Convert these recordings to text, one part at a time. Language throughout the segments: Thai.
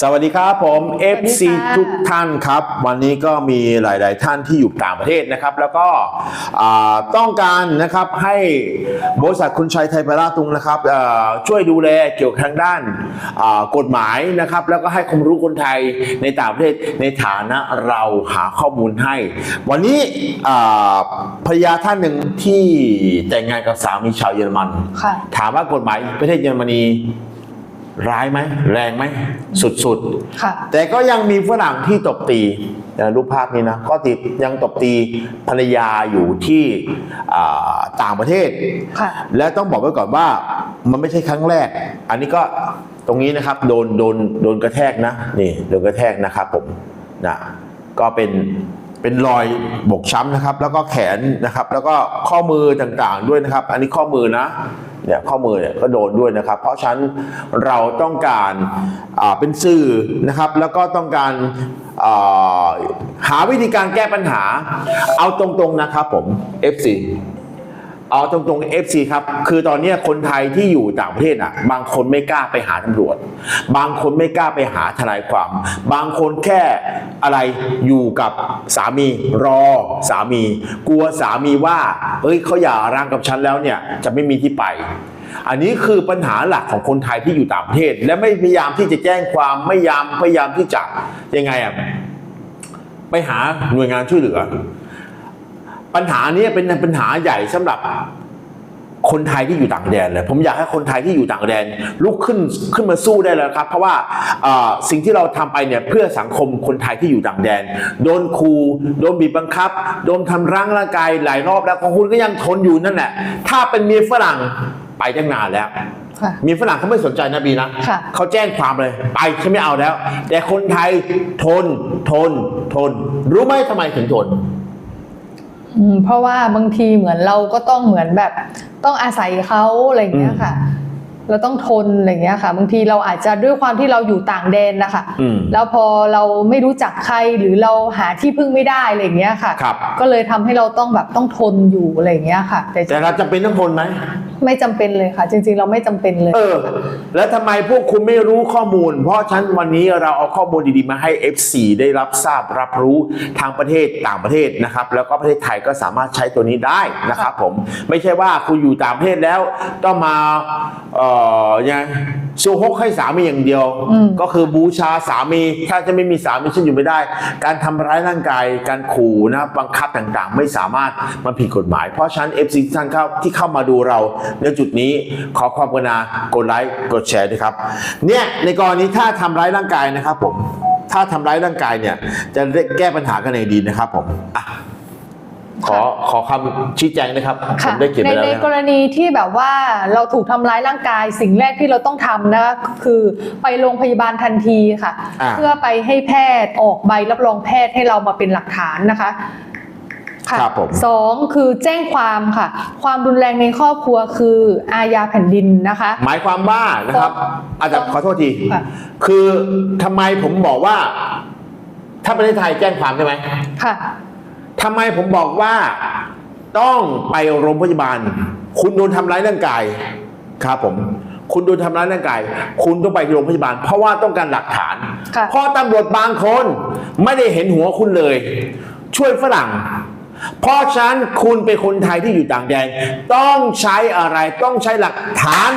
สวัสดีครับผมสวัสดี FC ค่ะทุกท่านครับ วันนี้ก็มีหลาย ๆ ท่านที่อยู่ต่างประเทศนะครับ แล้วก็อ่าต้องการนะครับให้บริษัทคุณชัยไทยพาราตุงนะครับเอ่อช่วยดูแลเกี่ยวกับทางด้านอ่ากฎหมายนะครับ แล้วก็ให้ความรู้คนไทยในต่างประเทศในฐานะเราหาข้อมูลให้ วันนี้อ่าภรรยาท่านหนึ่งที่แต่งงานกับสามีชาวเยอรมันค่ะถามว่ากฎหมายประเทศเยอรมนี ร้ายไหมแรงไหมสุดค่ะๆแต่ก็ยังมีฝรั่งที่ตบตีนะรูปภาพนี้นะก็ติดยังตบตีภรรยาอยู่ที่อ่าต่างประเทศค่ะและต้องบอกไว้ก่อนว่ามันไม่ใช่ครั้งแรก อันนี้ก็ตรงนี้นะครับโดนโดนโดนกระแทกนะนี่โดนกระแทกนะครับผมนะก็เป็น เป็นรอยบกช้ำนะครับ แล้วก็แขนนะครับ แล้วก็ข้อมือต่างๆด้วยนะครับ อันนี้ข้อมือนะเนี่ยข้อมือเนี่ยก็โดนด้วยนะครับ เพราะฉะนั้นเราต้องการเป็นสื่อนะครับ แล้วก็ต้องการหาวิธีการแก้ปัญหา เอาตรงๆนะครับผม FC เอาตรงๆ FC ครับ คือตอนนี้คนไทยที่อยู่ต่างประเทศอะ บางคนไม่กล้าไปหาตำรวจ บางคนไม่กล้าไปหาทนายความ บางคนแค่อะไรอยู่กับสามีรอสามี กลัวสามีว่าเอ้ยเขาหย่าร้างกับฉันแล้วเนี่ย จะไม่มีที่ไปอันนี้คือปัญหาหลักของคนไทยที่อยู่ต่างประเทศ และไม่พยายามที่จะแจ้งความไม่ยามพยายามที่จะยังไงอะไปหาหน่วยงานช่วยเหลือ ปัญหานี้เป็นปัญหาใหญ่สำหรับคนไทยที่อยู่ต่างแดนเลยผมอยากให้คนไทยที่อยู่ต่างแดนลุกขึ้นขึ้นมาสู้ได้แล้วครับ เพราะว่าเอ่อสิ่งที่เราทำไปเนี่ยเพื่อสังคมคนไทยที่อยู่ต่างแดน โดนคูโดนบีบบังคับ โดนทำร้างร่างกายหลายรอบแล้วของคุณก็ยังทนอยู่นั่นแหละถ้าเป็นเมียฝรั่งไปตั้งนานแล้วค่ะมีฝรั่งเขาไม่สนใจนะบีนะค่ะเขาแจ้งความเลยไปฉันไม่เอาแล้ว แต่คนไทยทนทนทน รู้ไหมทำไมถึงทนอืม เพราะว่าบางทีเหมือนเราก็ต้องเหมือนแบบต้องอาศัยเขาอะไรอย่างเงี้ยค่ะ เราต้องทนอะไรอย่างเงี้ยค่ะ บางทีเราอาจจะด้วยความที่เราอยู่ต่างแดนนะคะอืมแล้วพอเราไม่รู้จักใครหรือเราหาที่พึ่งไม่ได้อะไรอย่างเงี้ยค่ะครับก็เลยทำให้เราต้องแบบต้องทนอยู่อะไรอย่างเงี้ยค่ะ แต่แต่เราจำเป็นต้องทนไหม ไม่จำเป็นเลยค่ะ จริงๆ เราไม่จำเป็นเลย เออ แล้วทำไมพวกคุณไม่รู้ข้อมูล เพราะฉะนั้นวันนี้เราเอาข้อมูลดีๆมาให้ F4 ได้รับทราบรับรู้ทางประเทศต่างประเทศนะครับ แล้วก็ประเทศไทยก็สามารถใช้ตัวนี้ได้นะครับผมไม่ใช่ว่าคุณอยู่ต่างประเทศแล้ว ต้องมาเอ่อยังไงชูฮกให้สามีอย่างเดียว อืม ก็คือบูชาสามี ถ้าจะไม่มีสามีฉันอยู่ไม่ได้ การทำร้ายร่างกาย การขู่นะบังคับต่างๆ ไม่สามารถมันผิดกฎหมาย เพราะฉะนั้น FC ท่านเข้าที่เข้ามาดูเราในจุดนี้ขอความกรุณากดไลค์กดแชร์ด้วยครับเนี่ยในกรณีถ้าทำร้ายร่างกายนะครับผมถ้าทำร้ายร่างกายเนี่ยจะแก้ปัญหากันในดีนะครับผมอะขอขอคำชี้แจงนะครับผค่ะมได้เขียนในไปแล้วในนะกรณีที่แบบว่าเราถูกทำร้ายร่างกาย สิ่งแรกที่เราต้องทำนะคะคือไปโรงพยาบาลทันทีค่ะอ่าเพื่อไปให้แพทย์ออกใบรับรองแพทย์ให้เรามาเป็นหลักฐานนะคะ ค่ะครับผมสองคือแจ้งความค่ะ ความรุนแรงในครอบครัวคืออาญาแผ่นดินนะคะ หมายความว่านะครับต้องอาจจะขอโทษที ค่ะ คือทำไมผมบอกว่า ถ้าประเทศไทยแจ้งความใช่ไหมค่ะ ทำไมผมบอกว่าต้องไปโรงพยาบาล คุณโดนทำร้ายร่างกายครับผม คุณโดนทำร้ายร่างกาย คุณต้องไปที่โรงพยาบาล เพราะว่าต้องการหลักฐานค่ะ เพราะตำรวจบางคน ไม่ได้เห็นหัวคุณเลย ช่วยฝรั่ง เพราะฉะนั้นคุณเป็นคนไทยที่อยู่ต่างแดนต้องใช้อะไรต้องใช้หลักฐาน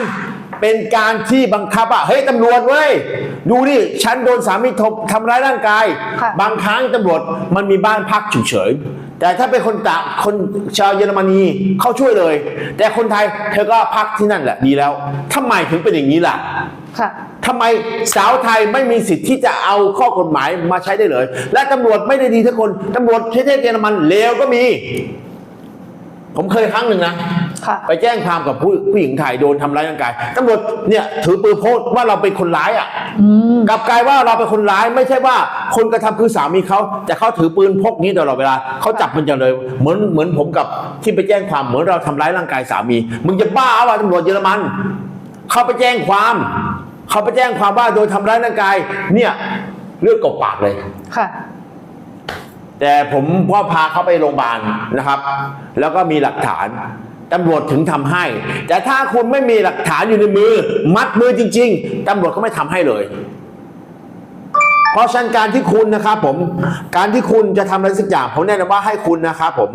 เป็นการที่บังคับอะเฮ้ยตำรวจเว้ยดูดิฉันโดนสามีทบทำร้ายร่างกาย ค่ะ บางครั้งตำรวจมันมีบ้านพักฉุกเฉินแต่ถ้าเป็นคนต่างคนชาวเยอรมนีเขาช่วยเลย แต่คนไทยเธอก็พักที่นั่นแหละดีแล้วทำไมถึงเป็นอย่างนี้ล่ะ ค่ะ ทำไมสาวไทยไม่มีสิทธิ์ที่จะเอาข้อกฎหมายมาใช้ได้เลย และตำรวจไม่ได้ดีทุกคนตำรวจประเทศเยอรมันเลวก็มี ผมเคยครั้งหนึ่งนะค่ะไปแจ้งความกับผู้ผู้หญิงไทยโดนทำร้ายร่างกายตำรวจเนี่ยถือปืนโพสต์ว่าเราเป็นคนร้ายอะอืมกลับกลายว่าเราเป็นคนร้ายไม่ใช่ว่าคนกระทำคือสามีเขาแต่เขาถือปืนพกนี้ตลอดเวลาเขาจับมันจังเลย เหมือนเหมือนผมกับที่ไปแจ้งความเหมือนเราทำร้ายร่างกายสามี มึงจะบ้าว่าตำรวจเยอรมันเขาไปแจ้งความ เขาไปแจ้งความว่าโดยทำร้ายร่างกาย เนี่ยเลือดกบปากเลย ค่ะ แต่ผมก็พาเขาไปโรงพยาบาลนะครับ แล้วก็มีหลักฐานตำรวจถึงทำให้ แต่ถ้าคุณไม่มีหลักฐานอยู่ในมือ มัดมือจริง ๆตำรวจก็ไม่ทำให้เลย เพราะฉะนั้นการที่คุณนะครับผม การที่คุณจะทำอะไรสักอย่างผมแนะนำว่าให้คุณนะครับผม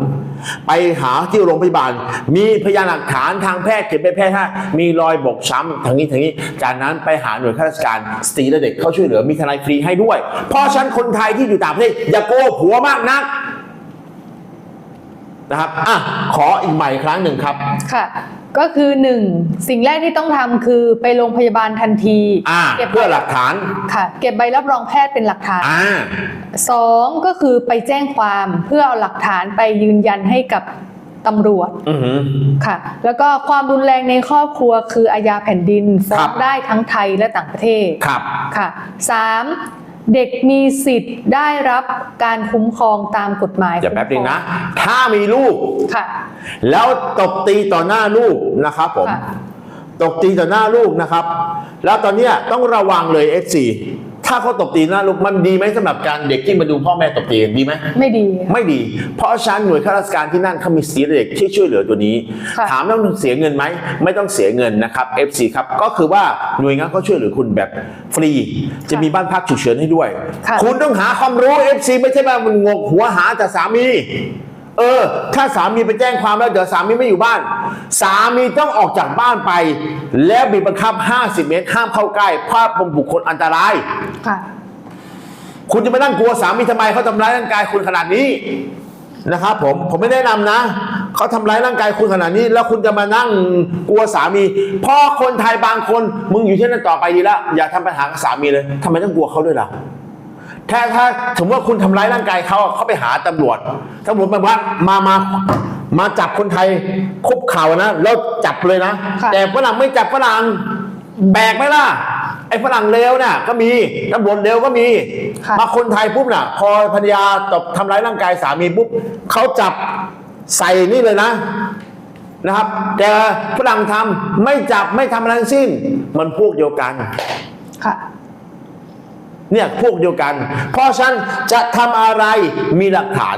ไปหาที่โรงพยาบาล มีพยานหลักฐานทางแพทย์เก็บไปแพทย์ให้มีรอยบกช้ำทางนี้ทางนี้ จากนั้นไปหาหน่วยข้าราชการสตรีและเด็กเข้าช่วยเหลือมีทนายฟรีให้ด้วย เพราะฉะนั้นคนไทยที่อยู่ต่างประเทศอย่าโกหกหัวมากนักนะครับอะขออีกใหม่ครั้งหนึ่งครับค่ะ ก็คือหนึ่งสิ่งแรกที่ต้องทำคือไปโรงพยาบาลทันที อ่าเก็บเพื่อหลักฐาน ค่ะ เก็บใบรับรองแพทย์เป็นหลักฐาน อ่า สองก็คือไปแจ้งความเพื่อเอาหลักฐานไปยืนยันให้กับตำรวจอือหือ ค่ะ แล้วก็ความรุนแรงในครอบครัวคืออาญาแผ่นดินฟ้อครังบ ได้ทั้งไทยและต่างประเทศครับ ค่ะสาม เด็กมีสิทธิ์ได้รับการคุ้มครองตามกฎหมายเดี๋ยวแป๊บนึงนะคุ้มครถ้ามีลูกองค่ะ แล้วตบตีต่อหน้าลูกนะครับผมค่ะตบตีต่อหน้าลูกนะครับ แล้วตอนเนี้ยต้องระวังเลย FC ถ้าเขาตบตีหน้าลูกมันดีไหมสำหรับการเด็กที่มาดูพ่อแม่ตบตีกันดีไหมไม่ดี ไม่ดี เพราะฉะนันหน่วยข้าราชการที่นั่นเขามีสีเด็กที่ช่วยเหลือตัวนี้ค่ะถามว่าต้องเสียเงินไหมไม่ต้องเสียเงินนะครับ FC ครับก็คือว่าหน่วยงานเขาช่วยเหลือคุณแบบฟรี จะมีบ้านพักฉุกเฉินให้ด้วยค่ะคุณต้องหาความรู้ FC ไม่ใช่ว่ามันงกหัวหาแต่สามี เออ ถ้าสามีไปแจ้งความแล้วเดี๋ยวสามีไม่อยู่บ้าน สามีต้องออกจากบ้านไป แล้วบีบบังคับ 50 เมตรห้ามเข้าใกล้เพราะเป็นบุคคลอันตราย ค่ะ คุณจะมานั่งกลัวสามีทำไมเขาทำร้ายร่างกายคุณขนาดนี้นะครับผมผมไม่แนะนำนะเขาทำร้ายร่างกายคุณขนาดนี้ แล้วคุณจะมานั่งกลัวสามีเพ่อคนไทยบางคนมึงอยู่ที่นั่นต่อไปดีแล้วอย่าทำปัญหากับสามีเลยทำไมต้องกลัวเขาด้วยล่ะ ถ้าถ้าสมมติว่าคุณทำร้ายร่างกายเขาเขาไปหาตำรวจตำรวจมาว่ามามามาจับคนไทยคุบเข่านะแล้วจับเลยนะ ค่ะ แต่ฝรั่งไม่จับฝรั่งแบกไหมล่ะ ไอ้ฝรั่งเลวน่ะ ก็มีตำรวจเลวก็มี ค่ะ มาคนไทยปุ๊บน่ะ พอภรรยาตบทำร้ายร่างกายสามีปุ๊บเขาจับใส่นี่เลยนะ นะครับ แต่ฝรั่งทำไม่จับไม่ทำอะไรทั้งสิ้น มันพวกเดียวกัน ค่ะ เนี่ยพวกเดียวกัน เพราะฉะนั้นจะทำอะไรมีหลักฐาน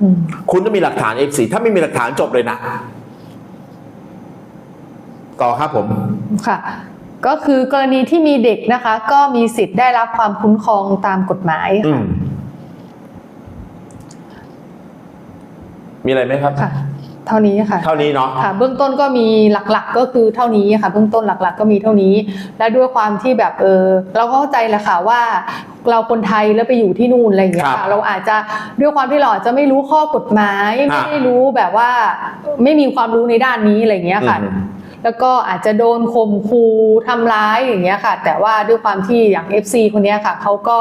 อืมคุณต้องมีหลักฐาน F4 ถ้าไม่มีหลักฐานจบเลยนะ ต่อครับผม ค่ะ ก็คือกรณีที่มีเด็กนะคะ ก็มีสิทธิ์ได้รับความคุ้มครองตามกฎหมายอืค่ะมมีอะไรไหมครับค่ะ เท่านี้ค่ะ เท่านี้เนาะค่ะเบื้องต้นก็มีหลักๆ ก็คือเท่านี้ค่ะ เบื้องต้นหลัก ๆ ก็มีเท่านี้ และด้วยความที่แบบเออเราก็เข้าใจแหละค่ะว่าเราคนไทยแล้วไปอยู่ที่นู่นอะไรอย่างเงี้ยครัค่ะบเราอาจจะด้วยความที่เราอาจจะไม่รู้ข้อกฎหมายไม่ฮะได้รู้แบบว่าไม่มีความรู้ในด้านนี้อะไรอย่างเงี้ยค่ะอืม แล้วก็อาจจะโดนข่มคูทำร้ายอย่างเงี้ยค่ะ แต่ว่าด้วยความที่อย่าง FC คนเนี้ยค่ะเขาก็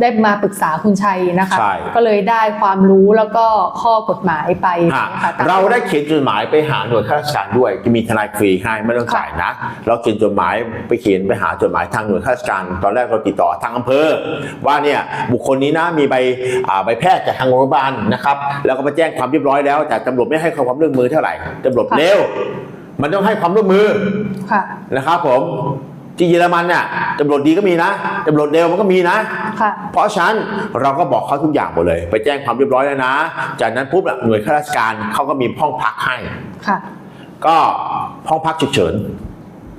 ได้มาปรึกษาคุณชัยนะคะ ใช่ ก็เลยได้ความรู้แล้วก็ข้อกฎหมายไปฮะนะคะตม เราได้เขียนจดหมายไปหาหน่วยข้าราชการด้วยจะมีทนายฟรีให้ไม่ต้องจ่ายนะ เราเขียนจดหมายไปเขียนไปหาจดหมายทางหน่วยข้าราชการ ตอนแรกเราติดต่อทางอำเภอ ว่าเนี่ยบุคคลนี้นะมีใบอ่าใบแพทย์จากทางโรงพยาบาลนะครับแล้วก็มาแจ้งความเรียบร้อยแล้วแต่ตำรวจไม่ให้ความร่วมมือเท่าไหร่ตำรวจค่ะ เร็ว มันต้องให้ความร่วมมือค่ะ นะครับผม ที่เยอรมันเนี่ยตำรวจดีก็มีนะตำรวจเร็วมันก็มีนะ ค่ะ เพราะฉะนั้นเราก็บอกเขาทุกอย่างหมดเลย ไปแจ้งความเรียบร้อยแล้วนะ จากนั้นปุ๊บน่ะหน่วยข้าราชการเขาก็มีห้องพักให้ ค่ะ ก็ห้องพักฉุกเฉิน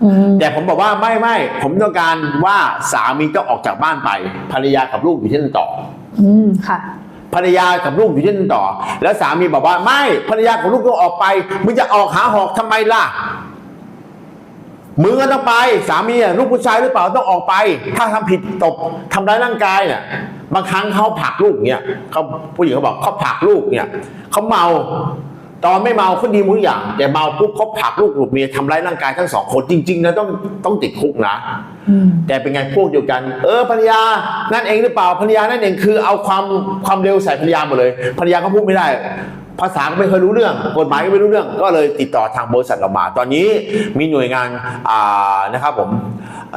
อืมแต่ผมบอกว่าไม่ไม่ผมต้องการว่าสามีต้องออกจากบ้านไปภรรยากับลูกอยู่ที่นั่นต่อ อืมค่ะ ภรรยากับลูกอยู่ที่นั่นต่อ แล้วสามีบอกว่าไม่ภรรยากับลูกต้องออกไปมึงจะออกหาหอกทำไมล่ะมึงก็ต้องไปสามีลูกผู้ชายหรือเปล่าต้องออกไป ถ้าทำผิดตบทำร้ายร่างกายเนี่ยบางครั้งเขาผลักลูกเนี่ยเขาผู้หญิงเขาบอกเขาผลักลูกเนี่ยเขาเมา ตอนไม่เมาเขาดีหมดทุกอย่าง แต่เมาปุ๊บเขาผลักลูกหลุดเมียทำร้ายร่างกายทั้งสองคนจริง ๆ นะต้องต้องติดคุกนะอืมแต่เป็นไงพวกเดียวกัน เออภรรยานั่นเองหรือเปล่าภรรยานั่นเองคือเอาความความเร็วใส่ภรรยาหมดเลยภรรยาก็พูดไม่ได้ภาษาก็ไม่เคยรู้เรื่อง กฎหมายก็ไม่รู้เรื่อง ก็เลยติดต่อทางบริษัทเรามา ตอนนี้มีหน่วยงานอ่านะครับผม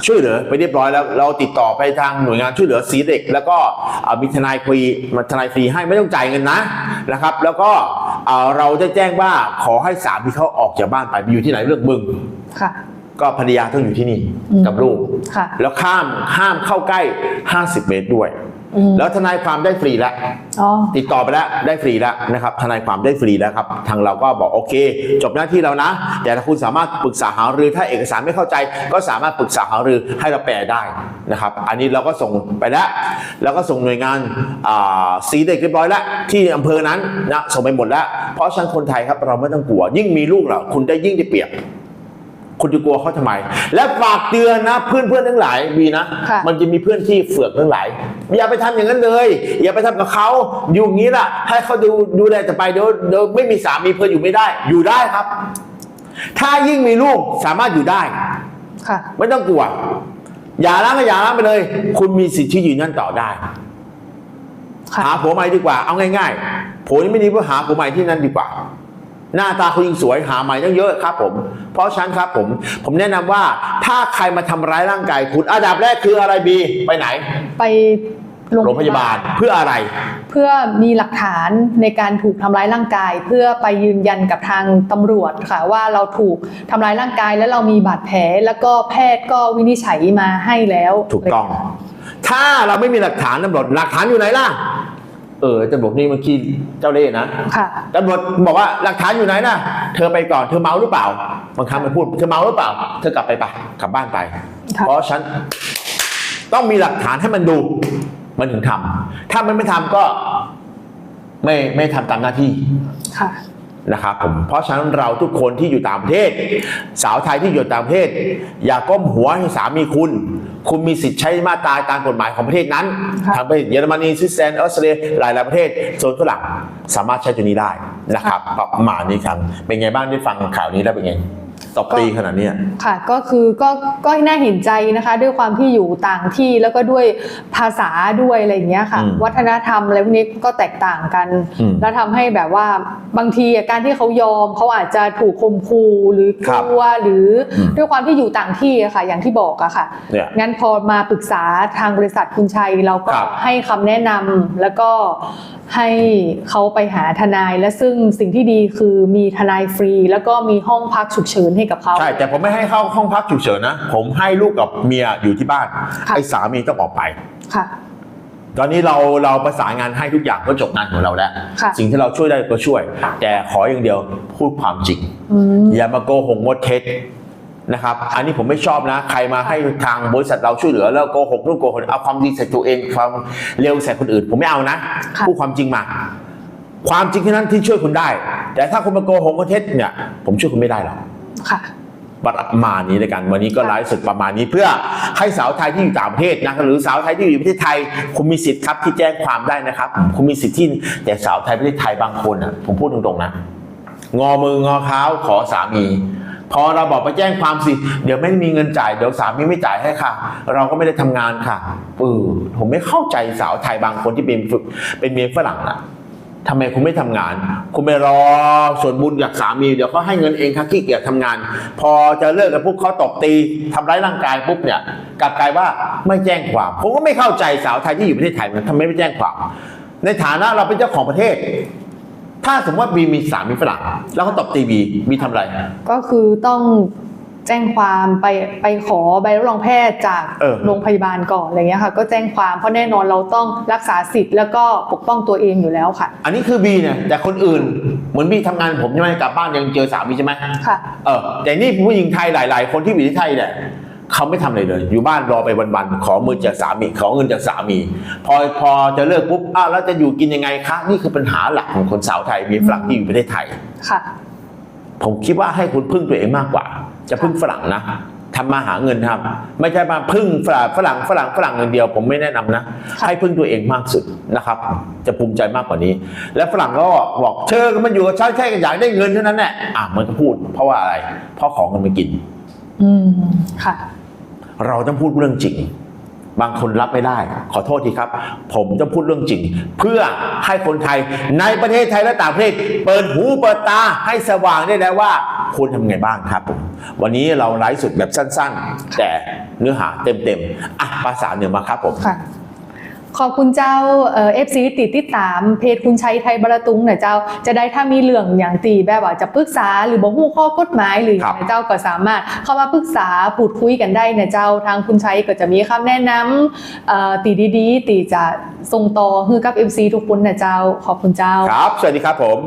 ช่วยเหลือไปเรียบร้อยแล้ว เราติดต่อไปทางหน่วยงานช่วยเหลือสีเด็ก แล้วก็อ่ามีทนายฟรีมาทนายฟรีให้ไม่ต้องจ่ายเงินนะนะครับ แล้วก็อ่า เราจะแจ้งว่าขอให้สามีเขาออกจากบ้านไปไปอยู่ที่ไหนเรื่องมึงค่ะ ก็ภรรยาต้องอยู่ที่นี่อืมกับลูกค่ะแล้วข้ามห้ามเข้าใกล้ 50 เมตรด้วยอืม แล้วทนายความได้ฟรีแล้วอ๋อติดต่อไปแล้วได้ฟรีแล้วนะครับ ทนายความได้ฟรีแล้วครับ ทางเราก็บอกโอเค จบหน้าที่เรานะ แต่ถ้าคุณสามารถปรึกษาหารือถ้าเอกสารไม่เข้าใจ ก็สามารถปรึกษาหารือให้เราแปลได้นะครับ อันนี้เราก็ส่งไปแล้วแล้วก็ส่งหน่วยงานอ่าสีเด็กเรียบร้อยแล้วที่อำเภอนั้นนะส่งไปหมดแล้ว เพราะฉะนันคนไทยครับเราไม่ต้องกลัว ยิ่งมีลูกเหรอคุณได้ยิ่งได้เปรียบ คุณจะกลัวเขาทำไม และฝากเตือนนะเพื่อนเพื่อนๆทั้งหลายมีนะ ค่ะมันจะมีเพื่อนที่เฟือกทั้งหลาย อย่าไปทำอย่างนั้นเลย อย่าไปทำกับเขาอยู่อย่างนี้ล่ะ ให้เขาดูดูแลแต่ไปเดี๋ยวเดี๋ยวไม่มีสามีเพื่อนอยู่ไม่ได้ อยู่ได้ครับ ถ้ายิ่งมีลูกสามารถอยู่ได้ ค่ะ ไม่ต้องกลัว อย่าล้างก็อย่าล้างไปเลย คุณมีสิทธิ์ที่ยืนยันต่อได้ ค่ะ หาผัวใหม่ดีกว่า เอาง่ายๆผัวนี่ไม่ดีก็หาผัวใหม่ที่นั่นดีกว่า หน้าตาคุณยิ่งสวยหาใหม่ตั้งเยอะครับผม เพราะฉะนั้นครับผม ผมแนะนำว่าถ้าใครมาทำร้ายร่างกายคุณอันดับแรกคืออะไรบีไปไหน ไปโรงพยาบาลเพื่ออะไร เพื่อมีหลักฐานในการถูกทำร้ายร่างกาย เพื่อไปยืนยันกับทางตำรวจค่ะว่าเราถูกทำร้ายร่างกาย แล้วเรามีบาดแผล แล้วก็แพทย์ก็วินิจฉัยมาให้แล้ว ถูกต้อง ถ้าเราไม่มีหลักฐานตำรวจหลักฐานอยู่ไหนล่ะเออตำรวจนี่เมื่อกี้เจ้าเล่ห์นะค่ะตำรวจบอกว่าหลักฐานอยู่ไหนนะเธอไปก่อนเธอเมาหรือเปล่าบางครั้งมันพูดเธอเมาหรือเปล่า เธอกลับไปปะกลับบ้านไปค่ะเพราะฉันต้องมีหลักฐานให้มันดู มันถึงทำถ้ามันไม่ทำก็ ไม่ไม่ทำตามหน้าที่ค่ะ นะครับผมเพราะฉะนั้นเราทุกคนที่อยู่ต่างประเทศ สาวไทยที่อยู่ต่างประเทศ อย่าก้มหัวให้สามีคุณ คุณมีสิทธิ์ใช้มาตราตามกฎหมายของประเทศนั้นค่ะทางประเทศเยอรมนีสวิตเซอร์แลนด์ออสเตรเลียหลายหลายๆประเทศโซนฝรั่งสามารถใช้ตัวนี้ได้นะครับประมาณนี้ครับเป็นไงบ้างได้ฟังข่าวนี้แล้วเป็นไง ตบตีขนาดเนี้ยค่ะก็คือก็ก็น่าเห็นใจนะคะ ด้วยความที่อยู่ต่างที่แล้วก็ด้วยภาษาด้วยอะไรอย่างเงี้ยค่ะอืมวัฒนธรรมอะไรพวกนี้ก็แตกต่างกันอืมแล้วทำให้แบบว่าบางทีอะการที่เขายอมเขาอาจจะถูกข่มขู่หรือกครับลัวหรืออมด้วยความที่อยู่ต่างที่อะค่ะ อย่างที่บอกอะค่ะเนี่ยงั้นพอมาปรึกษาทางบริษัทคุณชัยเราก็ครับให้คำแนะนำแล้วก็ให้เขาไปหาทนายและซึ่งสิ่งที่ดีคือมีทนายฟรี แล้วก็มีห้องพักฉุกเฉินให้กับเขา ใช่ แต่ผมไม่ให้เข้าห้องพักฉุกเฉินนะ ผมให้ลูกกับเมียอยู่ที่บ้านค่ะไอ้สามีต้องออกไป ค่ะ ตอนนี้เราเราประสานงานให้ทุกอย่างก็จบงานของเราแล้วค่ะสิ่งที่เราช่วยได้ก็ช่วย แต่ขออย่างเดียวพูดความจริงอืมอย่ามาโกหกมดเท็จนะครับ อันนี้ผมไม่ชอบนะ ใครมาให้ทางบริษัทเราช่วยเหลือแล้วโกหกนู่นโกหกเอาความดีใส่ตัวเองความเร็วใส่คนอื่น ผมไม่เอานะค่ะพูดความจริงมา ความจริงแค่นั้นที่ช่วยคุณได้ แต่ถ้าคุณมาโกหกมดเท็จเนี่ย ผมช่วยคุณไม่ได้หรอก ค่ะประมาณนี้เลยกันวันนี้ก็ไลฟ์สดประมาณนี้เพื่อให้สาวไทยที่อยู่ต่างประเทศนะหรือสาวไทยที่อยู่ประเทศไทย คุณมีสิทธิ์ครับที่แจ้งความได้นะครับ คุณมีสิทธิ์ที่แต่สาวไทยประเทศไทยบางคนอะผมพูดตรงๆนะงอมืองอเท้าขอสามี พอเราบอกไปแจ้งความสิ เดี๋ยวไม่มีเงินจ่ายเดี๋ยวสามีไม่จ่ายให้ค่ะ เราก็ไม่ได้ทำงานค่ะเออผมไม่เข้าใจสาวไทยบางคนที่เป็นเป็นเมียฝรั่งอะ ทำไมคุณไม่ทำงาน คุณไปรอส่วนบุญจากสามี เดี๋ยวเขาให้เงินเองค่ะขี้เกียจทำงาน พอจะเลิกกันปุ๊บเขาตบตีทำร้ายร่างกายปุ๊บเนี่ยกลับกลายว่าไม่แจ้งความ ผมก็ไม่เข้าใจสาวไทยที่อยู่ประเทศไทยมันทำไมไม่แจ้งความ ในฐานะเราเป็นเจ้าของประเทศ ถ้าสมมติว่าบีมีสามีฝรั่งแล้วเขาตบตีบีบีทำอะไร ก็คือต้อง แจ้งความไปไปขอใบรับรองแพทย์จากเออโรงพยาบาลก่อนอะไรเงี้ยค่ะ ก็แจ้งความเพราะแน่นอนเราต้องรักษาสิทธิ์แล้วก็ปกป้องตัวเองอยู่แล้วค่ะ อันนี้คือบีเนี่ยแต่คนอื่นเหมือนบีทำงานผมใช่ไหมกลับบ้านยังเจอสามีใช่ไหมค่ะเออแต่นี่ผู้หญิงไทยหลาย ๆ คนที่อยู่ที่ไทยเนี่ยเขาไม่ทำอะไรเลย อยู่บ้านรอไปวันๆขอมือจากสามีขอเงินจากสามี พอพอจะเลิกปุ๊บอ้าวแล้วจะอยู่กินยังไงคะนี่คือปัญหาหลักของคนสาวไทยมีฝรั่งที่อยู่ประเทศไทยค่ะ ผมคิดว่าให้คุณพึ่งตัวเองมากกว่า จะพึ่งฝรั่งนะทำมาหาเงินทำไม่ใช่มาพึ่งฝรั่งฝรั่งฝรั่งฝรั่งอย่างเดียว ผมไม่แนะนำนะค่ะให้พึ่งตัวเองมากสุดนะครับ จะภูมิใจมากกว่านี้ และฝรั่งก็บอกเชิญมันอยู่กับฉันแค่อยากได้เงินเท่านั้นแหละอะมันก็พูด เพราะว่าอะไร เพราะของมันมากิน อืมค่ะ เราต้องพูดเรื่องจริง บางคนรับไม่ได้ ขอโทษทีครับ ผมต้องพูดเรื่องจริง เพื่อให้คนไทยในประเทศไทยและต่างประเทศ เปิดหูเปิดตาให้สว่างได้แล้วว่า ควรทำไงบ้างครับผมวันนี้เราไลฟ์สดแบบสั้นๆ แต่เนื้อหาเต็มๆอะภาษาเหนือมาครับผม ค่ะ ขอบคุณเจ้าเอ่อฟซีติดติดตามเพจคุณชัยไทยบรตุงนะเจ้าจะได้ถ้ามีเรื่องอย่างตีแบบว่าจะปรึกษาหรือบอกหูข้อกฎหมายหรืออย่างนะเจ้าก็สามารถเข้ามาปรึกษาพูดคุยกันได้นะเจ้าทางคุณชัยก็จะมีคำแนะนำเอ่อตีดีๆตีจะส่งต่อให้กับ FC ทุกคนนะเจ้าขอบคุณเจ้า ครับ สวัสดีครับผม